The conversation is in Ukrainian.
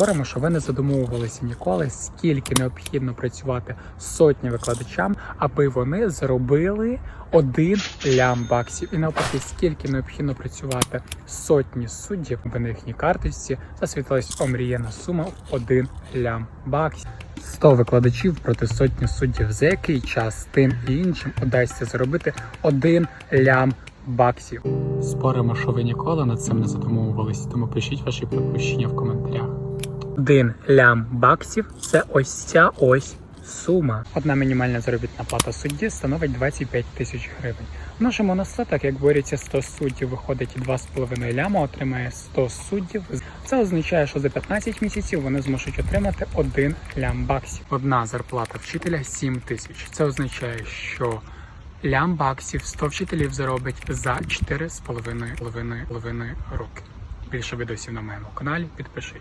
Споримо, що ви не задумувалися ніколи, скільки необхідно працювати сотні викладачам, аби вони зробили один лям баксів. І навпаки, скільки необхідно працювати сотні суддів, аби на їхній карточці засвітилась омріяна сума в один лям баксів. 100 викладачів проти сотні суддів. За який час тим і іншим удасться заробити один лям баксів? Споримо, що ви ніколи над цим не задумувались, тому пишіть ваші припущення в коментарях. Один лям баксів це ось ця ось сума. Одна мінімальна заробітна плата судді становить 25 тисяч гривень. Множимо на 100, так як борються 100 суддів, виходить 2,5 ляма, отримає 100 суддів. Це означає, що за 15 місяців вони зможуть отримати 1 лям баксів. Одна зарплата вчителя 7 тисяч. Це означає, що лям баксів 100 вчителів заробить за 4,5 половиною- половиною роки. Більше відосів на моєму каналі. Підпишись.